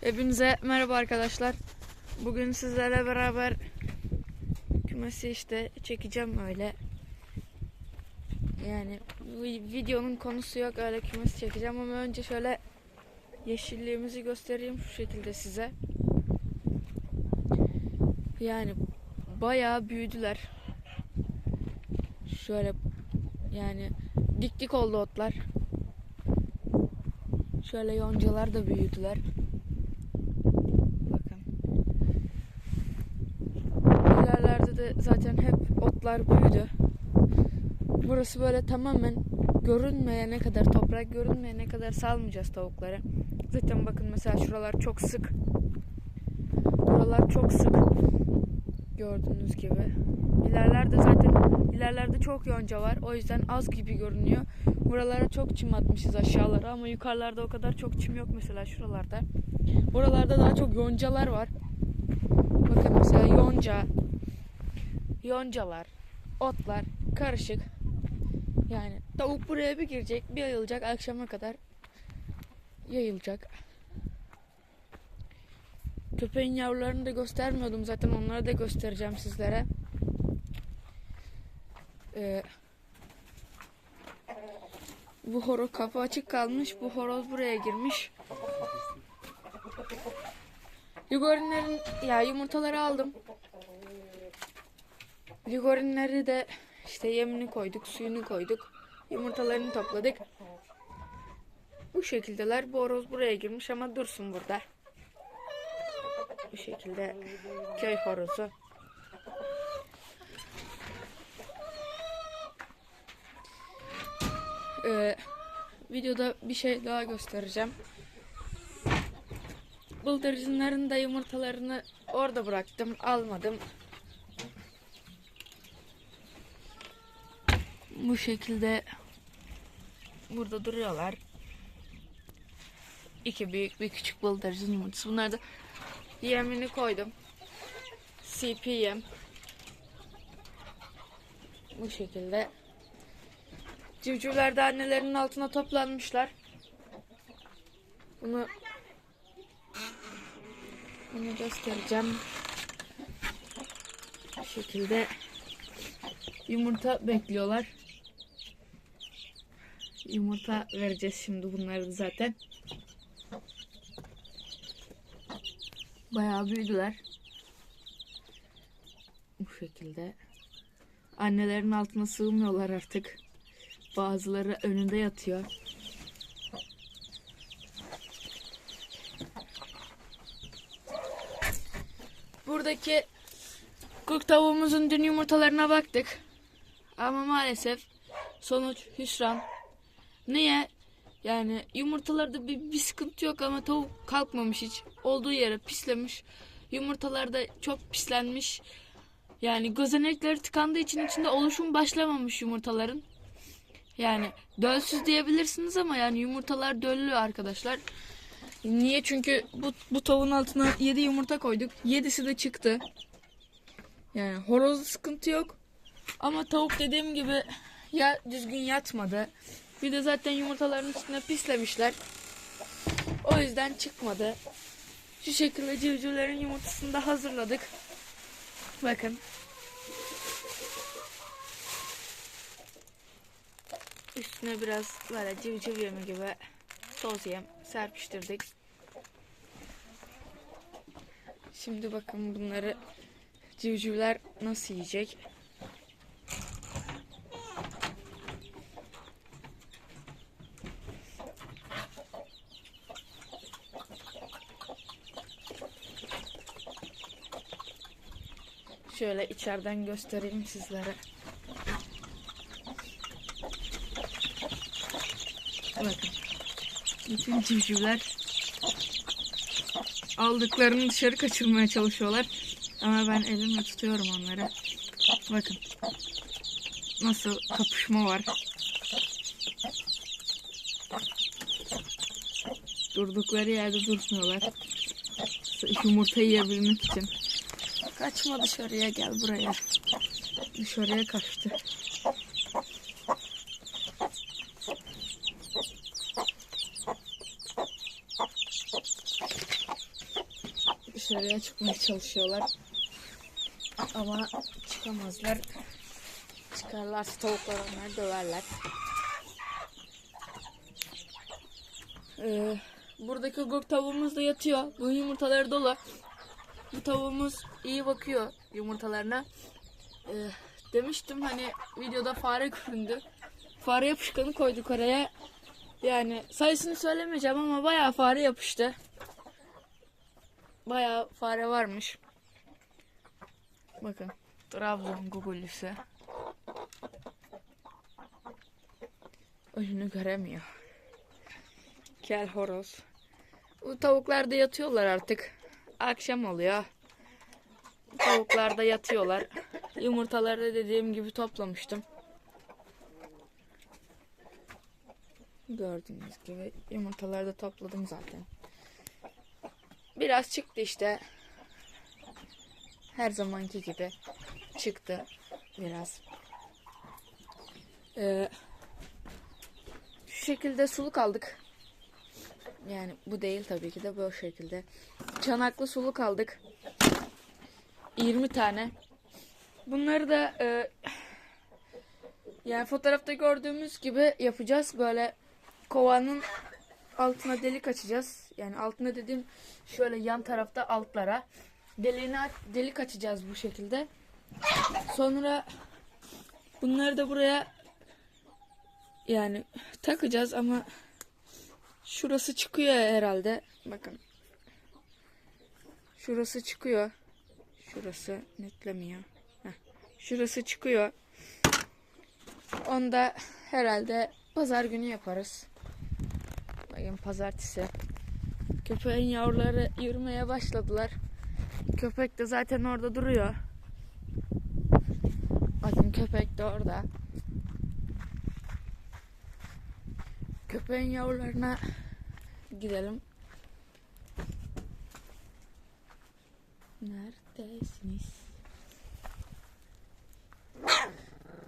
Hepinize merhaba arkadaşlar. Bugün sizlerle beraber kümesi işte çekeceğim öyle. Yani videonun konusu yok öyle kümesi çekeceğim ama önce şöyle yeşilliğimizi göstereyim şu şekilde size. Yani bayağı büyüdüler. Şöyle yani dik dik oldu otlar. Şöyle yoncalar da büyüdüler. Bakın. İlerlerde de zaten hep otlar büyüdü. Burası böyle tamamen görünmeyene kadar, toprak görünmeyene kadar salmayacağız tavukları. Zaten bakın mesela şuralar çok sık. Buralar çok sık. Gördüğünüz gibi. İlerlerde zaten ilerlerde çok yonca var. O yüzden az gibi görünüyor. Buralara çok çim atmışız aşağılara ama yukarılarda o kadar çok çim yok mesela şuralarda. Buralarda daha çok yoncalar var. Bakın mesela yonca, yoncalar, otlar karışık. Yani tavuk buraya bir girecek, bir yayılacak akşama kadar yayılacak. Köpeğin yavrularını da göstermiyordum zaten onları da göstereceğim sizlere. Ee, bu horoz kapı açık kalmış. Bu horoz buraya girmiş. Ligorinlerin ya yumurtaları aldım. Ligorinleri de işte yemini koyduk, suyunu koyduk. Yumurtalarını topladık. Bu şekildeler. Bu horoz buraya girmiş ama dursun burada. Bu şekilde köy horozu. Ee, videoda bir şey daha göstereceğim. Bıldırcınların da yumurtalarını orada bıraktım. Almadım. Bu şekilde burada duruyorlar. İki büyük bir küçük bıldırcın yumurtası. Bunlar da yemini koydum. CP yem. Bu şekilde. Civcivler de annelerinin altına toplanmışlar. Bunu bunu göstereceğim. Bu şekilde yumurta bekliyorlar. Yumurta vereceğiz şimdi bunları zaten. Bayağı büyüdüler. Bu şekilde. Annelerin altına sığmıyorlar artık. Bazıları önünde yatıyor. Buradaki kurt tavuğumuzun dün yumurtalarına baktık. Ama maalesef sonuç hüsran. Niye? Yani yumurtalarda bir, bir sıkıntı yok ama tavuk kalkmamış hiç. Olduğu yere pislemiş. Yumurtalar da çok pislenmiş. Yani gözenekleri tıkandığı için içinde oluşum başlamamış yumurtaların. Yani dölsüz diyebilirsiniz ama yani yumurtalar döllü arkadaşlar. Niye? Çünkü bu, bu tavuğun altına 7 yumurta koyduk. 7'si de çıktı. Yani horozda sıkıntı yok. Ama tavuk dediğim gibi ya düzgün yatmadı. Bir de zaten yumurtaların üstüne pislemişler. O yüzden çıkmadı. Şu şekilde civcivlerin yumurtasını da hazırladık. Bakın. Üstüne biraz böyle civciv yemi gibi toz yem serpiştirdik. Şimdi bakın bunları civcivler nasıl yiyecek. Şöyle içeriden göstereyim sizlere. Bakın. Bütün civcivler aldıklarını dışarı kaçırmaya çalışıyorlar. Ama ben elimle tutuyorum onları. Bakın. Nasıl kapışma var. Durdukları yerde durmuyorlar. Yumurta yiyebilmek için. Kaçma dışarıya gel buraya. Dışarıya kaçtı. dışarıya çıkmaya çalışıyorlar. Ama çıkamazlar. Çıkarlarsa tavuklar onları döverler. Ee, buradaki gök tavuğumuz da yatıyor. Bu yumurtaları dolu. Bu tavuğumuz iyi bakıyor yumurtalarına. Ee, demiştim hani videoda fare göründü. Fare yapışkanı koyduk oraya. Yani sayısını söylemeyeceğim ama bayağı fare yapıştı. Bayağı fare varmış. Bakın. Trabzon gugulüsü. Önünü göremiyor. Kel horoz. Bu tavuklar da yatıyorlar artık. Akşam oluyor. Tavuklar da yatıyorlar. Yumurtaları da dediğim gibi toplamıştım. Gördüğünüz gibi yumurtaları da topladım zaten. Biraz çıktı işte. Her zamanki gibi çıktı biraz. Ee, şu şekilde suluk aldık. Yani bu değil tabii ki de bu şekilde. Çanaklı suluk aldık. 20 tane. Bunları da e, yani fotoğrafta gördüğümüz gibi yapacağız. Böyle kovanın altına delik açacağız. Yani altına dediğim şöyle yan tarafta altlara deliğine aç- delik açacağız bu şekilde. Sonra bunları da buraya yani takacağız ama şurası çıkıyor herhalde. Bakın. Şurası çıkıyor. Şurası netlemiyor. Heh. Şurası çıkıyor. Onu da herhalde pazar günü yaparız. Bakın pazartesi. Köpeğin yavruları yürümeye başladılar. Köpek de zaten orada duruyor. Bakın köpek de orada. Köpeğin yavrularına gidelim.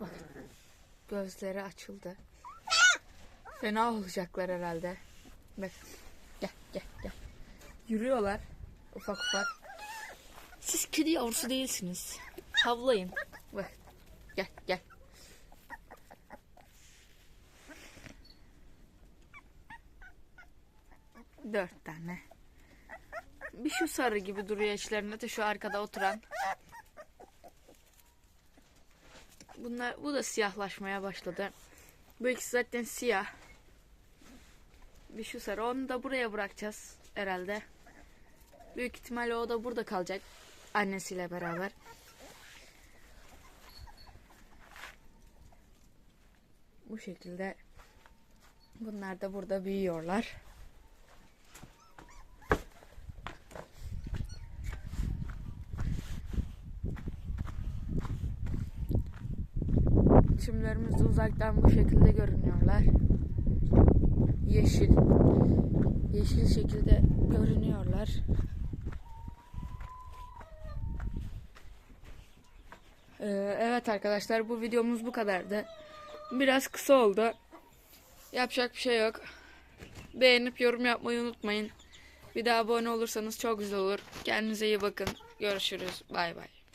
Bakın. Gözleri açıldı. Fena olacaklar herhalde. Bak. Gel gel gel. Yürüyorlar. Ufak ufak. Siz kedi yavrusu değilsiniz. Havlayın. Bak. Gel gel. Dört tane. Bir şu sarı gibi duruyor içlerinde de şu arkada oturan. Bunlar bu da siyahlaşmaya başladı. Bu ikisi zaten siyah. Bir şu sarı. Onu da buraya bırakacağız herhalde. Büyük ihtimalle o da burada kalacak. Annesiyle beraber. Bu şekilde bunlar da burada büyüyorlar. Çimlerimiz uzaktan bu şekilde görünüyorlar. Yeşil. Yeşil şekilde görünüyorlar. Ee, evet arkadaşlar bu videomuz bu kadardı. Biraz kısa oldu. Yapacak bir şey yok. Beğenip yorum yapmayı unutmayın. Bir daha abone olursanız çok güzel olur. Kendinize iyi bakın. Görüşürüz. Bay bay.